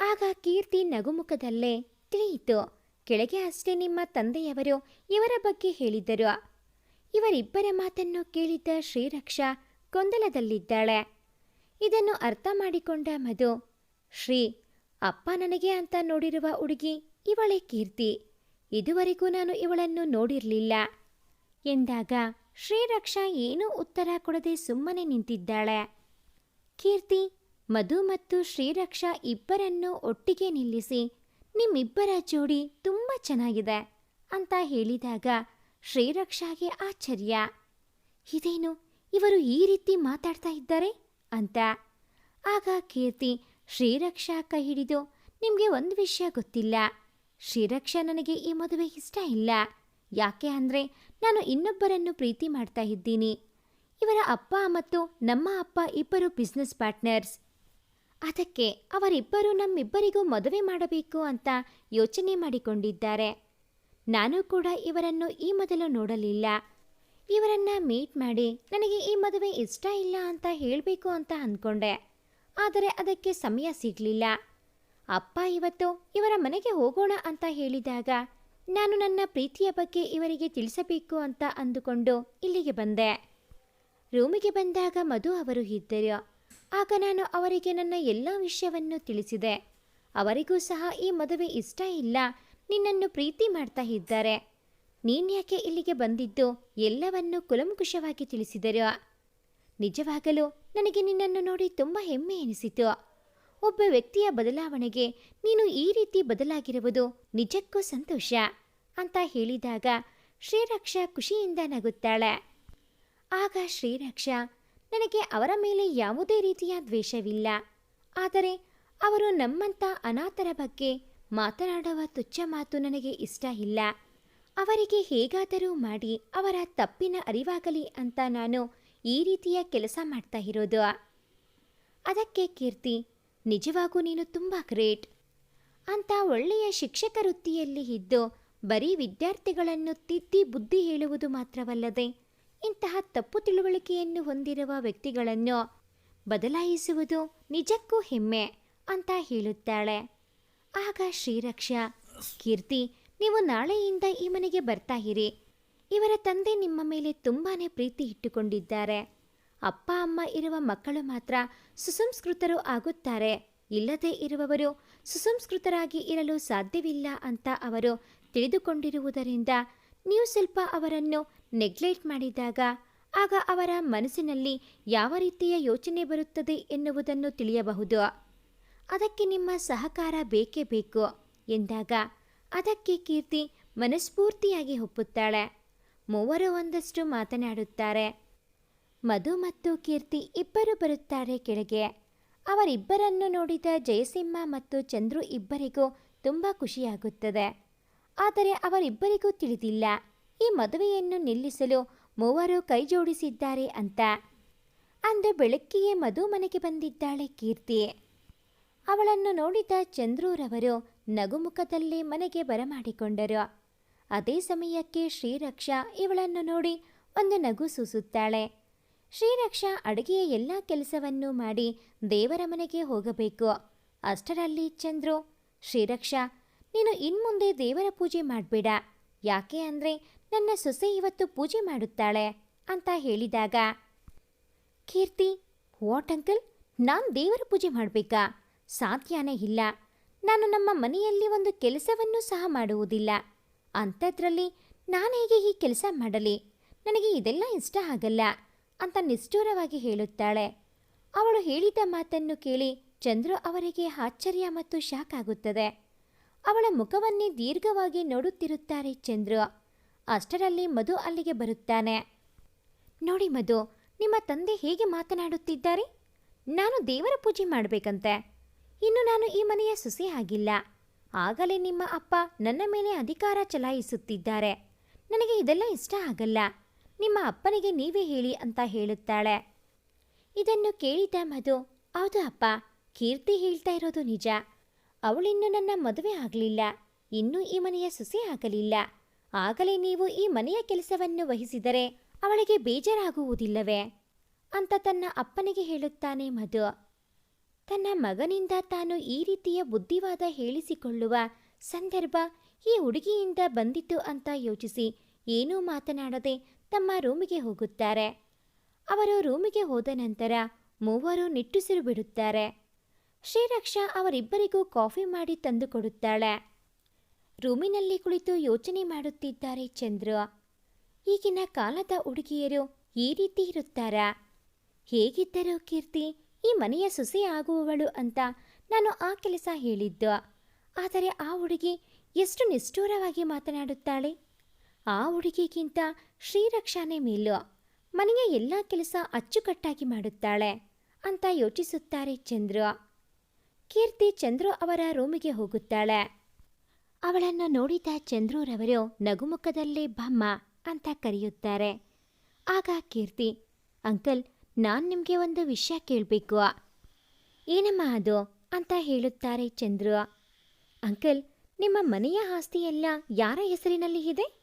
ಆಗ ಕೀರ್ತಿ ನಗುಮುಖದಲ್ಲೇ ತಿಳಿಯಿತು. ಕೆಳಗೆ ಅಷ್ಟೇ ನಿಮ್ಮ ತಂದೆಯವರು ಇವರ ಬಗ್ಗೆ ಹೇಳಿದ್ದರು. ಇವರಿಬ್ಬರ ಮಾತನ್ನು ಕೇಳಿದ್ದ ಶ್ರೀರಕ್ಷಾ ಗೊಂದಲದಲ್ಲಿದ್ದಾಳೆ. ಇದನ್ನು ಅರ್ಥ ಮಾಡಿಕೊಂಡ ಮಧು, ಶ್ರೀ, ಅಪ್ಪ ನನಗೆ ಅಂತ ನೋಡಿರುವ ಹುಡುಗಿ ಇವಳೇ ಕೀರ್ತಿ. ಇದುವರೆಗೂ ನಾನು ಇವಳನ್ನು ನೋಡಿರಲಿಲ್ಲ. ಎಂದಾಗ ಶ್ರೀರಕ್ಷಾ ಏನೂ ಉತ್ತರ ಕೊಡದೆ ಸುಮ್ಮನೆ ನಿಂತಿದ್ದಾಳೆ. ಕೀರ್ತಿ ಮಧು ಮತ್ತು ಶ್ರೀರಕ್ಷಾ ಇಬ್ಬರನ್ನು ಒಟ್ಟಿಗೆ ನಿಲ್ಲಿಸಿ, ನಿಮ್ಮಿಬ್ಬರ ಜೋಡಿ ತುಂಬ ಚೆನ್ನಾಗಿದೆ ಅಂತ ಹೇಳಿದಾಗ ಶ್ರೀರಕ್ಷಾಗೆ ಆಶ್ಚರ್ಯ. ಇದೇನು, ಇವರು ಈ ರೀತಿ ಮಾತಾಡ್ತಾ ಇದ್ದಾರೆ? ಅಂತ. ಆಗ ಕೀರ್ತಿ ಶ್ರೀರಕ್ಷಾ ಕೈ ಹಿಡಿದು, ನಿಮಗೆ ಒಂದು ವಿಷಯ ಗೊತ್ತಿಲ್ಲ. ಶ್ರೀರಕ್ಷಾ ನನಗೆ ಈ ಮದುವೆ ಇಷ್ಟ ಇಲ್ಲ. ಯಾಕೆ ಅಂದರೆ ನಾನು ಇನ್ನೊಬ್ಬರನ್ನು ಪ್ರೀತಿ ಮಾಡ್ತಾ ಇದ್ದೀನಿ. ಇವರ ಅಪ್ಪ ಮತ್ತು ನಮ್ಮ ಅಪ್ಪ ಇಬ್ಬರು ಬಿಸ್ನೆಸ್ ಪಾರ್ಟ್ನರ್ಸ್ ಅದಕ್ಕೆ ಅವರಿಬ್ಬರು ನಮ್ಮಿಬ್ಬರಿಗೂ ಮದುವೆ ಮಾಡಬೇಕು ಅಂತ ಯೋಚನೆ ಮಾಡಿಕೊಂಡಿದ್ದಾರೆ. ನಾನು ಕೂಡ ಇವರನ್ನು ಈ ಮೊದಲು ನೋಡಲಿಲ್ಲ. ಇವರನ್ನ ಮೀಟ್ ಮಾಡಿ ನನಗೆ ಈ ಮದುವೆ ಇಷ್ಟ ಇಲ್ಲ ಅಂತ ಹೇಳಬೇಕು ಅಂತ ಅಂದ್ಕೊಂಡೆ. ಆದರೆ ಅದಕ್ಕೆ ಸಮಯ ಸಿಗಲಿಲ್ಲ. ಅಪ್ಪ ಇವತ್ತು ಇವರ ಮನೆಗೆ ಹೋಗೋಣ ಅಂತ ಹೇಳಿದಾಗ ನಾನು ನನ್ನ ಪ್ರೀತಿಯ ಬಗ್ಗೆ ಇವರಿಗೆ ತಿಳಿಸಬೇಕು ಅಂತ ಅಂದುಕೊಂಡು ಇಲ್ಲಿಗೆ ಬಂದೆ. ರೂಮಿಗೆ ಬಂದಾಗ ಮಧು ಅವರು ಇದ್ದರು. ಆಗ ನಾನು ಅವರಿಗೆ ನನ್ನ ಎಲ್ಲ ವಿಷಯವನ್ನು ತಿಳಿಸಿದೆ. ಅವರಿಗೂ ಸಹ ಈ ಮದುವೆ ಇಷ್ಟ ಇಲ್ಲ. ನಿನ್ನನ್ನು ಪ್ರೀತಿ ಮಾಡ್ತಾ ಇದ್ದಾರೆ. ನೀನ್ಯಾಕೆ ಇಲ್ಲಿಗೆ ಬಂದಿದ್ದು? ಎಲ್ಲವನ್ನು ಕುಲಂಕುಷವಾಗಿ ತಿಳಿಸಿದರು ನಿಜವಾಗಲೂ ನನಗೆ ನಿನ್ನನ್ನು ನೋಡಿ ತುಂಬ ಹೆಮ್ಮೆ ಎನಿಸಿತು. ಒಬ್ಬ ವ್ಯಕ್ತಿಯ ಬದಲಾವಣೆಗೆ ನೀನು ಈ ರೀತಿ ಬದಲಾಗಿರುವುದು ನಿಜಕ್ಕೂ ಸಂತೋಷ ಅಂತ ಹೇಳಿದಾಗ ಶ್ರೀರಕ್ಷ ಖುಷಿಯಿಂದ ನಗುತ್ತಾಳೆ. ಆಗ ಶ್ರೀರಕ್ಷಾ ನನಗೆ ಅವರ ಮೇಲೆ ಯಾವುದೇ ರೀತಿಯ ದ್ವೇಷವಿಲ್ಲ. ಆದರೆ ಅವರು ನಮ್ಮಂಥ ಅನಾಥರ ಬಗ್ಗೆ ಮಾತನಾಡುವ ತುಚ್ಛ ಮಾತು ನನಗೆ ಇಷ್ಟ ಇಲ್ಲ. ಅವರಿಗೆ ಹೇಗಾದರೂ ಮಾಡಿ ಅವರ ತಪ್ಪಿನ ಅರಿವಾಗಲಿ ಅಂತ ನಾನು ಈ ರೀತಿಯ ಕೆಲಸ ಮಾಡ್ತಾ ಇರೋದು. ಅದಕ್ಕೆ ಕೀರ್ತಿ, ನಿಜವಾಗೂ ನೀನು ತುಂಬ ಗ್ರೇಟ್. ಅಂತ ಒಳ್ಳೆಯ ಶಿಕ್ಷಕ ವೃತ್ತಿಯಲ್ಲಿ ಇದ್ದು ಬರೀ ವಿದ್ಯಾರ್ಥಿಗಳನ್ನು ತಿದ್ದಿ ಬುದ್ಧಿ ಹೇಳುವುದು ಮಾತ್ರವಲ್ಲದೆ ಇಂತಹ ತಪ್ಪು ತಿಳುವಳಿಕೆಯನ್ನು ಹೊಂದಿರುವ ವ್ಯಕ್ತಿಗಳನ್ನು ಬದಲಾಯಿಸುವುದು ನಿಜಕ್ಕೂ ಹೆಮ್ಮೆ ಅಂತ ಹೇಳುತ್ತಾಳೆ. ಆಗ ಶ್ರೀರಕ್ಷಾ, ಕೀರ್ತಿ, ನೀವು ನಾಳೆಯಿಂದ ಈ ಮನೆಗೆ ಬರ್ತಾ ಇರಿ. ಇವರ ತಂದೆ ನಿಮ್ಮ ಮೇಲೆ ತುಂಬಾನೇ ಪ್ರೀತಿ ಇಟ್ಟುಕೊಂಡಿದ್ದಾರೆ. ಅಪ್ಪ, ಅಮ್ಮ ಇರುವ ಮಕ್ಕಳು ಮಾತ್ರ ಸುಸಂಸ್ಕೃತರು ಆಗುತ್ತಾರೆ. ಇಲ್ಲದೆ ಇರುವವರು ಸುಸಂಸ್ಕೃತರಾಗಿ ಇರಲು ಸಾಧ್ಯವಿಲ್ಲ ಅಂತ ಅವರು ತಿಳಿದುಕೊಂಡಿರುವುದರಿಂದ ನೀವು ಸ್ವಲ್ಪ ಅವರನ್ನು ನೆಗ್ಲೆಕ್ಟ್ ಮಾಡಿದಾಗ ಆಗ ಅವರ ಮನಸ್ಸಿನಲ್ಲಿ ಯಾವ ರೀತಿಯ ಯೋಚನೆ ಬರುತ್ತದೆ ಎನ್ನುವುದನ್ನು ತಿಳಿಯಬಹುದು. ಅದಕ್ಕೆ ನಿಮ್ಮ ಸಹಕಾರ ಬೇಕೇ ಬೇಕು ಎಂದಾಗ ಅದಕ್ಕೆ ಕೀರ್ತಿ ಮನಸ್ಫೂರ್ತಿಯಾಗಿ ಒಪ್ಪುತ್ತಾಳೆ. ಮೂವರು ಒಂದಷ್ಟು ಮಾತನಾಡುತ್ತಾರೆ. ಮಧು ಮತ್ತು ಕೀರ್ತಿ ಇಬ್ಬರು ಬರುತ್ತಾರೆ ಕೆಳಗೆ. ಅವರಿಬ್ಬರನ್ನು ನೋಡಿದ ಜಯಸಿಂಹ ಮತ್ತು ಚಂದ್ರು ಇಬ್ಬರಿಗೂ ತುಂಬ ಖುಷಿಯಾಗುತ್ತದೆ. ಆದರೆ ಅವರಿಬ್ಬರಿಗೂ ತಿಳಿದಿಲ್ಲ. ಈ ಮದುವೆಯನ್ನು ನಿಲ್ಲಿಸಲು ಮೂವರು ಕೈಜೋಡಿಸಿದ್ದಾರೆ ಅಂತ. ಅಂದು ಬೆಳಗ್ಗೆಯೇ ಮಧು ಮನೆಗೆ ಬಂದಿದ್ದಾಳೆ ಕೀರ್ತಿ. ಅವಳನ್ನು ನೋಡಿದ ಚಂದ್ರೂರವರು ನಗುಮುಖದಲ್ಲಿ ಮನೆಗೆ ಬರಮಾಡಿಕೊಂಡರು. ಅದೇ ಸಮಯಕ್ಕೆ ಶ್ರೀರಕ್ಷಾ ಇವಳನ್ನು ನೋಡಿ ಒಂದು ನಗು ಸೂಸುತ್ತಾಳೆ. ಶ್ರೀರಕ್ಷಾ ಅಡುಗೆಯ ಎಲ್ಲ ಕೆಲಸವನ್ನು ಮಾಡಿ ದೇವರ ಮನೆಗೆ ಹೋಗಬೇಕು. ಅಷ್ಟರಲ್ಲಿ ಚಂದ್ರು, ಶ್ರೀರಕ್ಷಾ, ನೀನು ಇನ್ಮುಂದೆ ದೇವರ ಪೂಜೆ ಮಾಡಬೇಡ. ಯಾಕೆ ಅಂದರೆ ನನ್ನ ಸೊಸೆ ಇವತ್ತು ಪೂಜೆ ಮಾಡುತ್ತಾಳೆ ಅಂತ ಹೇಳಿದಾಗ, ಕೀರ್ತಿ, ವಾಟ್ ಅಂಕಲ್, ನಾನು ದೇವರ ಪೂಜೆ ಮಾಡಬೇಕಾ? ಸಾಧ್ಯನೇ ಇಲ್ಲ. ನಾನು ನಮ್ಮ ಮನೆಯಲ್ಲಿ ಒಂದು ಕೆಲಸವನ್ನು ಸಹ ಮಾಡುವುದಿಲ್ಲ. ಅಂಥದ್ರಲ್ಲಿ ನಾನು ಹೇಗೆ ಈ ಕೆಲಸ ಮಾಡಲಿ? ನನಗೆ ಇದೆಲ್ಲ ಇಷ್ಟ ಆಗಲ್ಲ ಅಂತ ನಿಷ್ಠೂರವಾಗಿ ಹೇಳುತ್ತಾಳೆ. ಅವಳು ಹೇಳಿದ ಮಾತನ್ನು ಕೇಳಿ ಚಂದ್ರು ಅವರಿಗೆ ಆಶ್ಚರ್ಯ ಮತ್ತು ಶಾಕ್ ಆಗುತ್ತದೆ. ಅವಳ ಮುಖವನ್ನೇ ದೀರ್ಘವಾಗಿ ನೋಡುತ್ತಿರುತ್ತಾರೆ ಚಂದ್ರು. ಅಷ್ಟರಲ್ಲಿ ಮಧು ಅಲ್ಲಿಗೆ ಬರುತ್ತಾನೆ. ನೋಡಿ ಮಧು, ನಿಮ್ಮ ತಂದೆ ಹೇಗೆ ಮಾತನಾಡುತ್ತಿದ್ದಾರೆ? ನಾನು ದೇವರ ಪೂಜೆ ಮಾಡಬೇಕಂತೆ. ಇನ್ನು ನಾನು ಈ ಮನೆಯ ಸೊಸೆ ಆಗಿಲ್ಲ. ಆಗಲೇ ನಿಮ್ಮ ಅಪ್ಪ ನನ್ನ ಮೇಲೆ ಅಧಿಕಾರ ಚಲಾಯಿಸುತ್ತಿದ್ದಾರೆ. ನನಗೆ ಇದೆಲ್ಲ ಇಷ್ಟ ಆಗಲ್ಲ. ನಿಮ್ಮ ಅಪ್ಪನಿಗೆ ನೀವೇ ಹೇಳಿ ಅಂತ ಹೇಳುತ್ತಾಳೆ. ಇದನ್ನು ಕೇಳಿದ ಮಧು, ಹೌದು ಅಪ್ಪ, ಕೀರ್ತಿ ಹೇಳ್ತಾ ಇರೋದು ನಿಜ. ಅವಳಿನ್ನೂ ನನ್ನ ಮದುವೆ ಆಗಲಿಲ್ಲ. ಇನ್ನೂ ಈ ಮನೆಯ ಸೊಸೆ ಆಗಲಿಲ್ಲ. ಆಗಲೇ ನೀವು ಈ ಮನೆಯ ಕೆಲಸವನ್ನು ವಹಿಸಿದರೆ ಅವಳಿಗೆ ಬೇಜಾರಾಗುವುದಿಲ್ಲವೇ? ಅಂತ ತನ್ನ ಅಪ್ಪನಿಗೆ ಹೇಳುತ್ತಾನೆ ಮಧು. ತನ್ನ ಮಗನಿಂದ ತಾನು ಈ ರೀತಿಯ ಬುದ್ಧಿವಾದ ಹೇಳಿಸಿಕೊಳ್ಳುವ ಸಂದರ್ಭ ಈ ಹುಡುಗಿಯಿಂದ ಬಂದಿತು ಅಂತ ಯೋಚಿಸಿ ಏನೂ ಮಾತನಾಡದೆ ತಮ್ಮ ರೂಮಿಗೆ ಹೋಗುತ್ತಾರೆ. ಅವರು ರೂಮಿಗೆ ಹೋದ ನಂತರ ಮೂವರು ನಿಟ್ಟುಸಿರು ಬಿಡುತ್ತಾರೆ. ಶ್ರೀರಕ್ಷಾ ಅವರಿಬ್ಬರಿಗೂ ಕಾಫಿ ಮಾಡಿ ತಂದು ಕೊಡುತ್ತಾಳೆ. ರೂಮಿನಲ್ಲಿ ಕುಳಿತು ಯೋಚನೆ ಮಾಡುತ್ತಿದ್ದಾರೆ ಚಂದ್ರು. ಈಗಿನ ಕಾಲದ ಹುಡುಗಿಯರು ಈ ರೀತಿ ಇರುತ್ತಾರಾ. ಹೇಗಿದ್ದರೂ ಕೀರ್ತಿ? ಈ ಮನೆಯ ಸೊಸೆ ಆಗುವವಳು ಅಂತ ನಾನು ಆ ಕೆಲಸ ಹೇಳಿದ್ದು. ಆದರೆ ಆ ಹುಡುಗಿ ಎಷ್ಟು ನಿಷ್ಠೂರವಾಗಿ ಮಾತನಾಡುತ್ತಾಳೆ? ಆ ಹುಡುಗಿಗಿಂತ ಶ್ರೀರಕ್ಷಾನೇ ಮೇಲು. ಮನೆಯ ಎಲ್ಲ ಕೆಲಸ ಅಚ್ಚುಕಟ್ಟಾಗಿ ಮಾಡುತ್ತಾಳೆ ಅಂತ ಯೋಚಿಸುತ್ತಾರೆ ಚಂದ್ರು. ಕೀರ್ತಿ ಚಂದ್ರು ಅವರ ರೂಮಿಗೆ ಹೋಗುತ್ತಾಳೆ. ಅವಳನ್ನು ನೋಡಿದ ಚಂದ್ರೂರವರು ನಗುಮುಖದಲ್ಲೇ ಬಮ್ಮ ಅಂತ ಕರೆಯುತ್ತಾರೆ. ಆಗ ಕೀರ್ತಿ, ಅಂಕಲ್, ನಾನು ನಿಮಗೆ ಒಂದು ವಿಷಯ ಕೇಳಬೇಕು. ಏನಮ್ಮ ಅದು? ಅಂತ ಹೇಳುತ್ತಾರೆ ಚಂದ್ರು. ಅಂಕಲ್, ನಿಮ್ಮ ಮನೆಯ ಆಸ್ತಿಯೆಲ್ಲ ಯಾರ ಹೆಸರಿನಲ್ಲಿ ಇದೆ?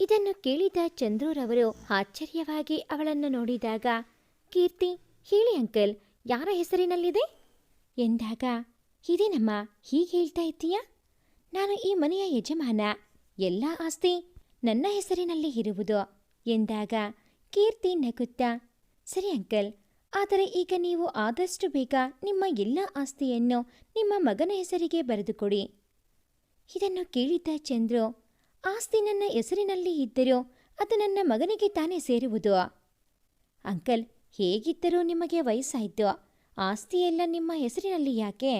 ಇದನ್ನು ಕೇಳಿದ ಚಂದ್ರೂರವರು ಆಶ್ಚರ್ಯವಾಗಿ ಅವಳನ್ನು ನೋಡಿದಾಗ, ಕೀರ್ತಿ, ಹೇಳಿ ಅಂಕಲ್, ಯಾರ ಹೆಸರಿನಲ್ಲಿದೆ? ಎಂದಾಗ, ಇದೇನಮ್ಮ, ಹೀಗೆ ಹೇಳ್ತಾ ಇದ್ದೀಯಾ? ನಾನು ಈ ಮನೆಯ ಯಜಮಾನ. ಎಲ್ಲ ಆಸ್ತಿ ನನ್ನ ಹೆಸರಿನಲ್ಲಿ ಇರುವುದು ಎಂದಾಗ ಕೀರ್ತಿ ನಗುತ್ತಾ, ಸರಿ ಅಂಕಲ್, ಆದರೆ ಈಗ ನೀವು ಆದಷ್ಟು ಬೇಗ ನಿಮ್ಮ ಎಲ್ಲ ಆಸ್ತಿಯನ್ನು ನಿಮ್ಮ ಮಗನ ಹೆಸರಿಗೆ ಬರೆದುಕೊಡಿ. ಇದನ್ನು ಕೇಳಿದ್ದ ಚಂದ್ರು, ಆಸ್ತಿ ನನ್ನ ಹೆಸರಿನಲ್ಲಿ ಇದ್ದರೂ ಅದು ನನ್ನ ಮಗನಿಗೆ ತಾನೇ ಸೇರುವುದು. ಅಂಕಲ್, ಹೇಗಿದ್ದರೂ ನಿಮಗೆ ವಯಸ್ಸಾಯಿತು. ಆಸ್ತಿಯೆಲ್ಲ ನಿಮ್ಮ ಹೆಸರಿನಲ್ಲಿ ಯಾಕೆ?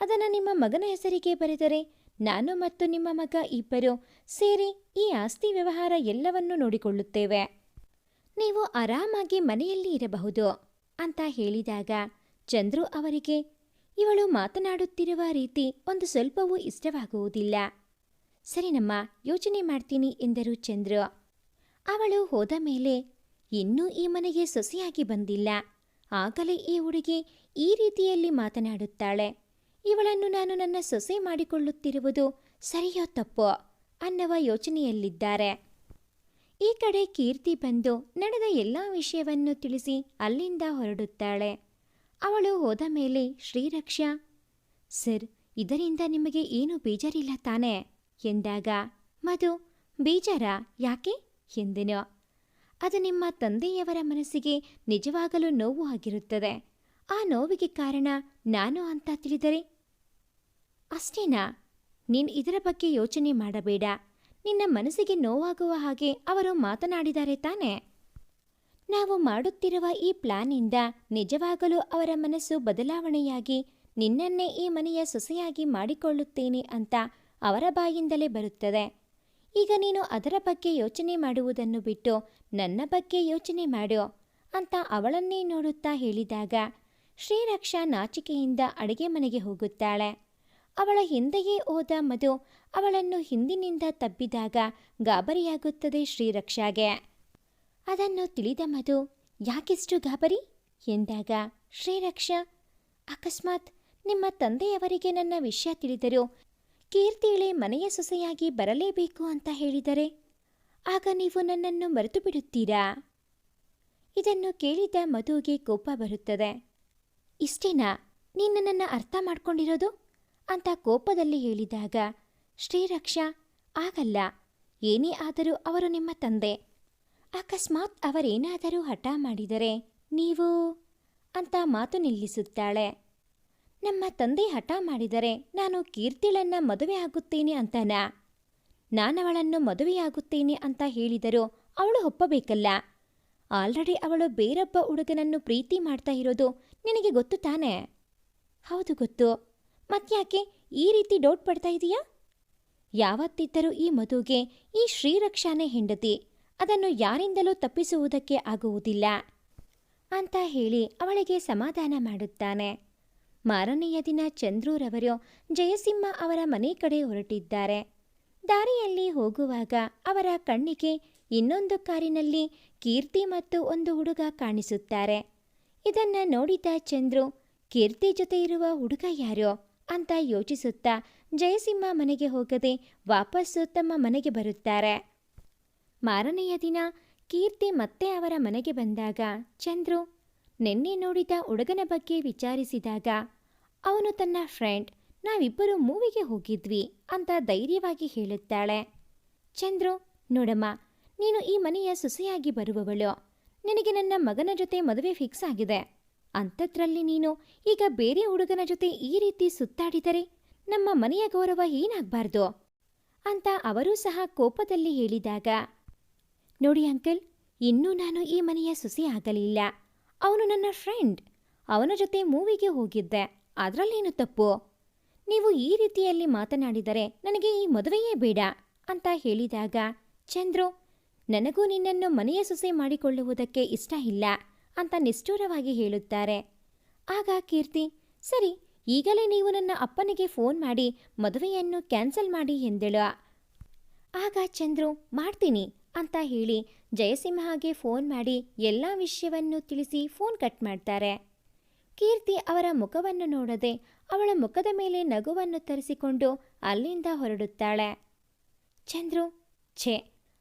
ಅದನ್ನು ನಿಮ್ಮ ಮಗನ ಹೆಸರಿಗೆ ಬರೆದರೆ ನಾನು ಮತ್ತು ನಿಮ್ಮ ಮಗ ಇಬ್ಬರು ಸೇರಿ ಈ ಆಸ್ತಿ ವ್ಯವಹಾರ ಎಲ್ಲವನ್ನೂ ನೋಡಿಕೊಳ್ಳುತ್ತೇವೆ. ನೀವು ಆರಾಮಾಗಿ ಮನೆಯಲ್ಲಿ ಇರಬಹುದು ಅಂತ ಹೇಳಿದಾಗ ಚಂದ್ರು ಅವರಿಗೆ, ಇವಳು ಮಾತನಾಡುತ್ತಿರುವ ರೀತಿ ಒಂದು ಸ್ವಲ್ಪವೂ ಇಷ್ಟವಾಗುವುದಿಲ್ಲ. ಸರಿನಮ್ಮ ಯೋಚನೆ ಮಾಡ್ತೀನಿ ಎಂದರು ಚಂದ್ರು. ಅವಳು ಹೋದ ಮೇಲೆ, ಇನ್ನೂ ಈ ಮನೆಗೆ ಸೊಸೆಯಾಗಿ ಬಂದಿಲ್ಲ. ಆಗಲೇ ಈ ಹುಡುಗಿ ಈ ರೀತಿಯಲ್ಲಿ ಮಾತನಾಡುತ್ತಾಳೆ. ಇವಳನ್ನು ನಾನು ನನ್ನ ಸೊಸೆ ಮಾಡಿಕೊಳ್ಳುತ್ತಿರುವುದು ಸರಿಯೋ ತಪ್ಪೋ ಅನ್ನುವ ಯೋಚನೆಯಲ್ಲಿದ್ದಾರೆ. ಈ ಕಡೆ ಕೀರ್ತಿ ಬಂದು ನಡೆದ ಎಲ್ಲ ವಿಷಯವನ್ನು ತಿಳಿಸಿ ಅಲ್ಲಿಂದ ಹೊರಡುತ್ತಾಳೆ. ಅವಳು ಹೋದ ಮೇಲೆ, ಶ್ರೀರಕ್ಷಾ, ಸರ್, ಇದರಿಂದ ನಿಮಗೆ ಏನು ಬೇಜಾರಿಲ್ಲ ತಾನೆ? ಎಂದಾಗ, ಮಧು, ಬೇಜಾರ? ಯಾಕೆ? ಎಂದೆನು. ಅದು ನಿಮ್ಮ ತಂದೆಯವರ ಮನಸ್ಸಿಗೆ ನಿಜವಾಗಲೂ ನೋವು ಆಗಿರುತ್ತದೆ. ಆ ನೋವಿಗೆ ಕಾರಣ ನಾನು ಅಂತ ತಿಳಿದರೆ ಅಷ್ಟೇನಾ? ನೀನು ಇದರ ಬಗ್ಗೆ ಯೋಚನೆ ಮಾಡಬೇಡ. ನಿನ್ನ ಮನಸ್ಸಿಗೆ ನೋವಾಗುವ ಹಾಗೆ ಅವರು ಮಾತನಾಡಿದ್ದಾರೆ ತಾನೆ. ನಾವು ಮಾಡುತ್ತಿರುವ ಈ ಪ್ಲಾನಿಂದ ನಿಜವಾಗಲೂ ಅವರ ಮನಸ್ಸು ಬದಲಾವಣೆಯಾಗಿ ನಿನ್ನನ್ನೇ ಈ ಮನೆಯ ಸೊಸೆಯಾಗಿ ಮಾಡಿಕೊಳ್ಳುತ್ತೇನೆ ಅಂತ ಅವರ ಬಾಯಿಂದಲೇ ಬರುತ್ತದೆ. ಈಗ ನೀನು ಅದರ ಬಗ್ಗೆ ಯೋಚನೆ ಮಾಡುವುದನ್ನು ಬಿಟ್ಟು ನನ್ನ ಬಗ್ಗೆ ಯೋಚನೆ ಮಾಡು ಅಂತ ಅವಳನ್ನೇ ನೋಡುತ್ತಾ ಹೇಳಿದಾಗ ಶ್ರೀರಕ್ಷಾ ನಾಚಿಕೆಯಿಂದ ಅಡುಗೆ ಮನೆಗೆ ಹೋಗುತ್ತಾಳೆ. ಅವಳ ಹಿಂದೆಯೇ ಹೋದ ಮಧು ಅವಳನ್ನು ಹಿಂದಿನಿಂದ ತಬ್ಬಿದಾಗ ಗಾಬರಿಯಾಗುತ್ತದೆ ಶ್ರೀರಕ್ಷಾಗೆ. ಅದನ್ನು ತಿಳಿದ ಮಧು, ಯಾಕಿಷ್ಟು ಗಾಬರಿ? ಎಂದಾಗ, ಶ್ರೀರಕ್ಷ, ಅಕಸ್ಮಾತ್ ನಿಮ್ಮ ತಂದೆಯವರಿಗೆ ನನ್ನ ವಿಷಯ ತಿಳಿದರು ಕೀರ್ತಿಳೆ ಮನೆಯ ಸೊಸೆಯಾಗಿ ಬರಲೇಬೇಕು ಅಂತ ಹೇಳಿದರೆ, ಆಗ ನೀವು ನನ್ನನ್ನು ಮರೆತು ಬಿಡುತ್ತೀರಾ ಇದನ್ನು ಕೇಳಿದ ಮಧುಗೆ ಕೋಪ ಬರುತ್ತದೆ. ಇಷ್ಟೇನಾ? ನೀನು ನನ್ನ ಅರ್ಥ ಮಾಡ್ಕೊಂಡಿರೋದು? ಅಂತ ಕೋಪದಲ್ಲಿ ಹೇಳಿದಾಗ, ಶ್ರೀರಕ್ಷ, ಆಗಲ್ಲ. ಏನೇ ಆದರೂ ಅವರು ನಿಮ್ಮ ತಂದೆ. ಅಕಸ್ಮಾತ್ ಅವರೇನಾದರೂ ಹಠ ಮಾಡಿದರೆ ನೀವು? ಅಂತ ಮಾತು ನಿಲ್ಲಿಸುತ್ತಾಳೆ. ನಮ್ಮ ತಂದೆ ಹಠ ಮಾಡಿದರೆ ನಾನು ಕೀರ್ತಿಳನ್ನ ಮದುವೆ ಆಗುತ್ತೇನೆ ಅಂತನಾ? ನಾನವಳನ್ನು ಮದುವೆಯಾಗುತ್ತೇನೆ ಅಂತ ಹೇಳಿದರೂ ಅವಳು ಒಪ್ಪಬೇಕಲ್ಲ? ಆಲ್ರೆಡಿ ಅವಳು ಬೇರೊಬ್ಬ ಹುಡುಗನನ್ನು ಪ್ರೀತಿ ಮಾಡ್ತಾ ಇರೋದು ನಿನಗೆ ಗೊತ್ತು ತಾನೆ? ಹೌದು ಗೊತ್ತು. ಮತ್ಯಾಕೆ ಈ ರೀತಿ ಡೌಟ್ ಪಡ್ತಾ ಇದೀಯಾ? ಯಾವತ್ತಿದ್ದರೂ ಈ ಮಧುಗೆ ಈ ಶ್ರೀರಕ್ಷಾನೆ ಹೆಂಡತಿ. ಅದನ್ನು ಯಾರಿಂದಲೂ ತಪ್ಪಿಸುವುದಕ್ಕೆ ಆಗುವುದಿಲ್ಲ ಅಂತ ಹೇಳಿ ಅವಳಿಗೆ ಸಮಾಧಾನ ಮಾಡುತ್ತಾನೆ. ಮಾರನೆಯ ದಿನ ಚಂದ್ರೂರವರು ಜಯಸಿಂಹ ಅವರ ಮನೆ ಕಡೆ ಹೊರಟಿದ್ದಾರೆ. ದಾರಿಯಲ್ಲಿ ಹೋಗುವಾಗ ಅವರ ಕಣ್ಣಿಗೆ ಇನ್ನೊಂದು ಕಾರಿನಲ್ಲಿ ಕೀರ್ತಿ ಮತ್ತು ಒಂದು ಹುಡುಗ ಕಾಣಿಸುತ್ತಾರೆ. ಇದನ್ನ ನೋಡಿದ ಚಂದ್ರು, ಕೀರ್ತಿ ಜೊತೆ ಇರುವ ಹುಡುಗ ಯಾರೋ? ಅಂತ ಯೋಚಿಸುತ್ತಾ ಜಯಸಿಂಹ ಮನೆಗೆ ಹೋಗದೆ ವಾಪಸ್ಸು ತಮ್ಮ ಮನೆಗೆ ಬರುತ್ತಾರೆ. ಮಾರನೆಯ ದಿನ ಕೀರ್ತಿ ಮತ್ತೆ ಅವರ ಮನೆಗೆ ಬಂದಾಗ ಚಂದ್ರು ನಿನ್ನೆ ನೋಡಿದ ಹುಡುಗನ ಬಗ್ಗೆ ವಿಚಾರಿಸಿದಾಗ, ಅವನು ತನ್ನ ಫ್ರೆಂಡ್, ನಾವಿಬ್ಬರು ಮೂವಿಗೆ ಹೋಗಿದ್ವಿ ಅಂತ ಧೈರ್ಯವಾಗಿ ಹೇಳುತ್ತಾಳೆ. ಚಂದ್ರು, ನೋಡಮ್ಮ, ನೀನು ಈ ಮನೆಯ ಸೊಸೆಯಾಗಿ ಬರುವವಳು. ನಿನಗೆ ನನ್ನ ಮಗನ ಜೊತೆ ಮದುವೆ ಫಿಕ್ಸ್ ಆಗಿದೆ. ಅಂಥದ್ರಲ್ಲಿ ನೀನು ಈಗ ಬೇರೆ ಹುಡುಗನ ಜೊತೆ ಈ ರೀತಿ ಸುತ್ತಾಡಿದರೆ ನಮ್ಮ ಮನೆಯ ಗೌರವ ಏನಾಗಬಾರ್ದು? ಅಂತ ಅವರೂ ಸಹ ಕೋಪದಲ್ಲಿ ಹೇಳಿದಾಗ, ನೋಡಿ ಅಂಕಲ್, ಇನ್ನೂ ನಾನು ಈ ಮನೆಯ ಸುಸಿ ಆಗಲಿಲ್ಲ. ಅವನು ನನ್ನ ಫ್ರೆಂಡ್. ಅವನ ಜೊತೆ ಮೂವಿಗೆ ಹೋಗಿದ್ದೆ. ಅದರಲ್ಲೇನು ತಪ್ಪು? ನೀವು ಈ ರೀತಿಯಲ್ಲಿ ಮಾತನಾಡಿದರೆ ನನಗೆ ಈ ಮದುವೆಯೇ ಬೇಡ ಅಂತ ಹೇಳಿದಾಗ, ಚಂದ್ರು, ನನಗೂ ನಿನ್ನನ್ನು ಮನೆಯ ಸೊಸೆ ಮಾಡಿಕೊಳ್ಳುವುದಕ್ಕೆ ಇಷ್ಟ ಇಲ್ಲ. ಅಂತ ನಿಷ್ಠೂರವಾಗಿ ಹೇಳುತ್ತಾರೆ. ಆಗ ಕೀರ್ತಿ, ಸರಿ, ಈಗಲೇ ನೀವು ನನ್ನ ಅಪ್ಪನಿಗೆ ಫೋನ್ ಮಾಡಿ ಮದುವೆಯನ್ನು ಕ್ಯಾನ್ಸಲ್ ಮಾಡಿ ಎಂದಳು. ಆಗ ಚಂದ್ರು, ಮಾಡ್ತೀನಿ ಅಂತ ಹೇಳಿ ಜಯಸಿಂಹಗೆ ಫೋನ್ ಮಾಡಿ ಎಲ್ಲ ವಿಷಯವನ್ನು ತಿಳಿಸಿ ಫೋನ್ ಕಟ್ ಮಾಡ್ತಾರೆ. ಕೀರ್ತಿ ಅವರ ಮುಖವನ್ನು ನೋಡದೆ ಅವಳ ಮುಖದ ಮೇಲೆ ನಗುವನ್ನು ತರಿಸಿಕೊಂಡು ಅಲ್ಲಿಂದ ಹೊರಡುತ್ತಾಳೆ. ಚಂದ್ರು, ಛೇ,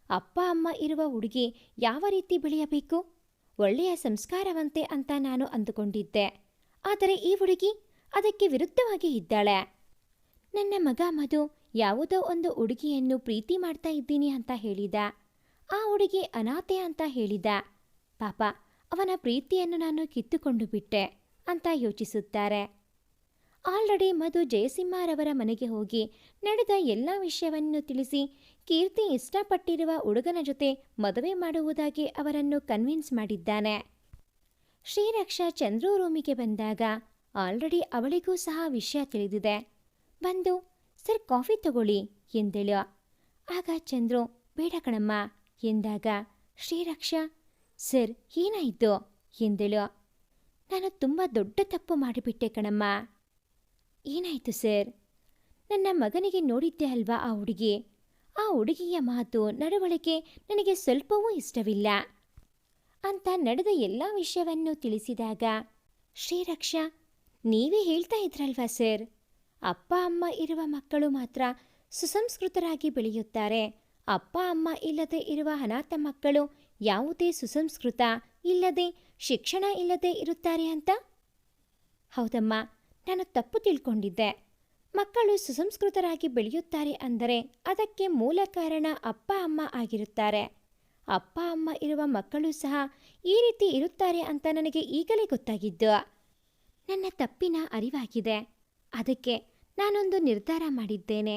ಅಪ್ಪ, ಅಮ್ಮ ಇರುವ ಹುಡುಗಿ ಯಾವ ರೀತಿ ಬೆಳೆಯಬೇಕು? ಒಳ್ಳೆಯ ಸಂಸ್ಕಾರವಂತೆ ಅಂತ ನಾನು ಅಂದುಕೊಂಡಿದ್ದೆ. ಆದರೆ ಈ ಹುಡುಗಿ ಅದಕ್ಕೆ ವಿರುದ್ಧವಾಗಿ ಇದ್ದಾಳೆ. ನನ್ನ ಮಗ ಮಧು ಯಾವುದೋ ಒಂದು ಹುಡುಗಿಯನ್ನು ಪ್ರೀತಿ ಮಾಡ್ತಾ ಇದ್ದೀನಿ ಅಂತ ಹೇಳಿದ. ಆ ಹುಡುಗಿ ಅನಾಥೆ ಅಂತ ಹೇಳಿದ. ಪಾಪ, ಅವನ ಪ್ರೀತಿಯನ್ನು ನಾನು ಕಿತ್ತುಕೊಂಡು ಬಿಟ್ಟೆ ಅಂತ ಯೋಚಿಸುತ್ತಾರೆ. ಆಲ್ರೆಡಿ ಮಧು ಜಯಸಿಂಹರವರ ಮನೆಗೆ ಹೋಗಿ ನಡೆದ ಎಲ್ಲ ವಿಷಯವನ್ನು ತಿಳಿಸಿ ಕೀರ್ತಿ ಇಷ್ಟಪಟ್ಟಿರುವ ಹುಡುಗನ ಜೊತೆ ಮದುವೆ ಮಾಡುವುದಾಗಿ ಅವರನ್ನು ಕನ್ವಿನ್ಸ್ ಮಾಡಿದ್ದಾನೆ. ಶ್ರೀರಕ್ಷ ಚಂದ್ರು ರೂಮಿಗೆ ಬಂದಾಗ ಆಲ್ರೆಡಿ ಅವಳಿಗೂ ಸಹ ವಿಷಯ ತಿಳಿದಿದೆ. ಬಂದು, ಸರ್, ಕಾಫಿ ತಗೊಳ್ಳಿ, ಎಂದಳು. ಆಗ ಚಂದ್ರು, ಬೇಡ ಕಣಮ್ಮ, ಎಂದಾಗ, ಶ್ರೀರಕ್ಷ, ಸರ್, ಏನಾಯಿತು? ಎಂದಳು. ನಾನು ತುಂಬ ದೊಡ್ಡ ತಪ್ಪು ಮಾಡಿಬಿಟ್ಟೆ ಕಣಮ್ಮ. ಏನಾಯಿತು ಸರ್? ನನ್ನ ಮಗನಿಗೆ ನೋಡಿದ್ದೆ ಅಲ್ವಾ ಆ ಹುಡುಗಿ? ಆ ಹುಡುಗಿಯ ಮಾತು, ನಡವಳಿಕೆ ನನಗೆ ಸ್ವಲ್ಪವೂ ಇಷ್ಟವಿಲ್ಲ. ಅಂತ ನಡೆದ ಎಲ್ಲ ವಿಷಯವನ್ನು ತಿಳಿಸಿದಾಗ, ಶ್ರೀರಕ್ಷ, ನೀವೇ ಹೇಳ್ತಾ ಇದ್ರಲ್ವಾ ಸರ್? ಅಪ್ಪ, ಅಮ್ಮ ಇರುವ ಮಕ್ಕಳು ಮಾತ್ರ ಸುಸಂಸ್ಕೃತರಾಗಿ ಬೆಳೆಯುತ್ತಾರೆ. ಅಪ್ಪ, ಅಮ್ಮ ಇಲ್ಲದೆ ಇರುವ ಅನಾಥ ಮಕ್ಕಳು ಯಾವುದೇ ಸುಸಂಸ್ಕೃತ ಇಲ್ಲದೆ ಶಿಕ್ಷಣ ಇಲ್ಲದೆ ಇರುತ್ತಾರೆ ಅಂತ? ಹೌದಮ್ಮ. ನಾನು ತಪ್ಪು ತಿಳ್ಕೊಂಡಿದ್ದೆ. ಮಕ್ಕಳು ಸುಸಂಸ್ಕೃತರಾಗಿ ಬೆಳೆಯುತ್ತಾರೆ ಅಂದರೆ ಅದಕ್ಕೆ ಮೂಲ ಕಾರಣ ಅಪ್ಪ ಅಮ್ಮ ಆಗಿರುತ್ತಾರೆ. ಅಪ್ಪ ಅಮ್ಮ ಇರುವ ಮಕ್ಕಳು ಸಹ ಈ ರೀತಿ ಇರುತ್ತಾರೆ ಅಂತ ನನಗೆ ಈಗಲೇ ಗೊತ್ತಾಗಿದ್ದು. ನನ್ನ ತಪ್ಪಿನ ಅರಿವಾಗಿದೆ. ಅದಕ್ಕೆ ನಾನೊಂದು ನಿರ್ಧಾರ ಮಾಡಿದ್ದೇನೆ.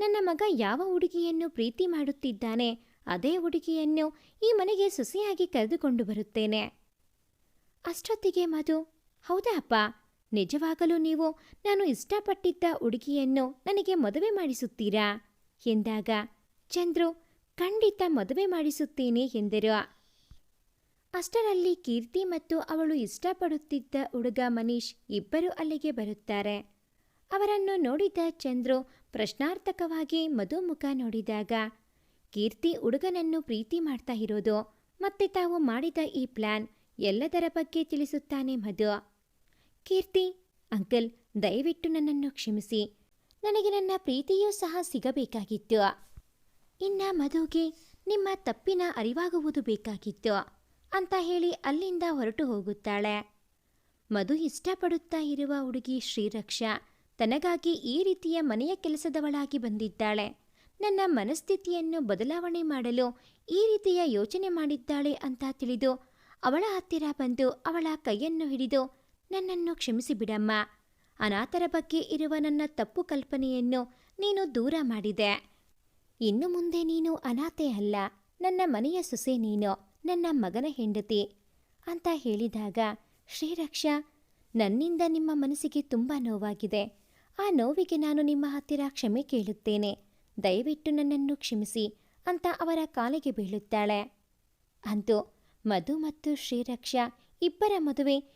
ನನ್ನ ಮಗ ಯಾವ ಹುಡುಗಿಯನ್ನು ಪ್ರೀತಿ ಮಾಡುತ್ತಿದ್ದಾನೆ, ಅದೇ ಹುಡುಗಿಯನ್ನು ಈ ಮನೆಗೆ ಸೊಸೆಯಾಗಿ ಕರೆದುಕೊಂಡು ಬರುತ್ತೇನೆ. ಅಷ್ಟೊತ್ತಿಗೆ ಮಧು, ಹೌದಾ ಅಪ್ಪ ನಿಜವಾಗಲೂ ನೀವು ನಾನು ಇಷ್ಟಪಟ್ಟಿದ್ದ ಹುಡುಗಿಯನ್ನು ನನಗೆ ಮದುವೆ ಮಾಡಿಸುತ್ತೀರಾ? ಎಂದಾಗ, ಚಂದ್ರು, ಖಂಡಿತ ಮದುವೆ ಮಾಡಿಸುತ್ತೇನೆ ಎಂದರು. ಅಷ್ಟರಲ್ಲಿ ಕೀರ್ತಿ ಮತ್ತು ಅವಳು ಇಷ್ಟಪಡುತ್ತಿದ್ದ ಹುಡುಗ ಮನೀಶ್ ಇಬ್ಬರು ಅಲ್ಲಿಗೆ ಬರುತ್ತಾರೆ. ಅವರನ್ನು ನೋಡಿದ ಚಂದ್ರು ಪ್ರಶ್ನಾರ್ಥಕವಾಗಿ ಮಧುಮುಖ ನೋಡಿದಾಗ, ಕೀರ್ತಿ ಹುಡುಗನನ್ನು ಪ್ರೀತಿ ಮಾಡ್ತಾ ಇರೋದು, ಮತ್ತೆ ತಾವು ಮಾಡಿದ ಈ ಪ್ಲಾನ್ ಎಲ್ಲದರ ಬಗ್ಗೆ ತಿಳಿಸುತ್ತಾನೆ ಮಧು. ಕೀರ್ತಿ, ಅಂಕಲ್, ದಯವಿಟ್ಟು ನನ್ನನ್ನು ಕ್ಷಮಿಸಿ. ನನಗೆ ನನ್ನ ಪ್ರೀತಿಯೂ ಸಹ ಸಿಗಬೇಕಾಗಿತ್ತು. ಇನ್ನ ಮಧುಗೆ ನಿಮ್ಮ ತಪ್ಪಿನ ಅರಿವಾಗುವುದು ಬೇಕಾಗಿತ್ತು ಅಂತ ಹೇಳಿ ಅಲ್ಲಿಂದ ಹೊರಟು ಹೋಗುತ್ತಾಳೆ. ಮಧು ಇಷ್ಟಪಡುತ್ತಾ ಇರುವ ಹುಡುಗಿ ಶ್ರೀರಕ್ಷಾ ತನಗಾಗಿ ಈ ರೀತಿಯ ಮನೆಯ ಕೆಲಸದವಳಾಗಿ ಬಂದಿದ್ದಾಳೆ. ನನ್ನ ಮನಸ್ಥಿತಿಯನ್ನು ಬದಲಾವಣೆ ಮಾಡಲು ಈ ರೀತಿಯ ಯೋಚನೆ ಮಾಡಿದ್ದಾಳೆ ಅಂತ ತಿಳಿದು ಅವಳ ಹತ್ತಿರ ಬಂದು ಅವಳ ಕೈಯನ್ನು ಹಿಡಿದು ನನ್ನನ್ನು ಕ್ಷಮಿಸಿಬಿಡಮ್ಮ. ಅನಾಥರ ಬಗ್ಗೆ ಇರುವ ನನ್ನ ತಪ್ಪು ಕಲ್ಪನೆಯನ್ನು ನೀನು ದೂರ ಮಾಡಿದೆ. ಇನ್ನು ಮುಂದೆ ನೀನು ಅನಾಥೆ ಅಲ್ಲ. ನನ್ನ ಮನೆಯ ಸೊಸೆ ನೀನು. ನನ್ನ ಮಗನ ಹೆಂಡತಿ. ಅಂತ ಹೇಳಿದಾಗ ಶ್ರೀರಕ್ಷ ನನ್ನಿಂದ ನಿಮ್ಮ ಮನಸ್ಸಿಗೆ ತುಂಬ ನೋವಾಗಿದೆ. ಆ ನೋವಿಗೆ ನಾನು ನಿಮ್ಮ ಹತ್ತಿರ ಕ್ಷಮೆ ಕೇಳುತ್ತೇನೆ. ದಯವಿಟ್ಟು ನನ್ನನ್ನು ಕ್ಷಮಿಸಿ ಅಂತ ಅವರ ಕಾಲಿಗೆ ಬೀಳುತ್ತಾಳೆ. ಅಂತೂ ಮಧು ಮತ್ತು ಶ್ರೀರಕ್ಷ ಇಬ್ಬರ ಮದುವೆ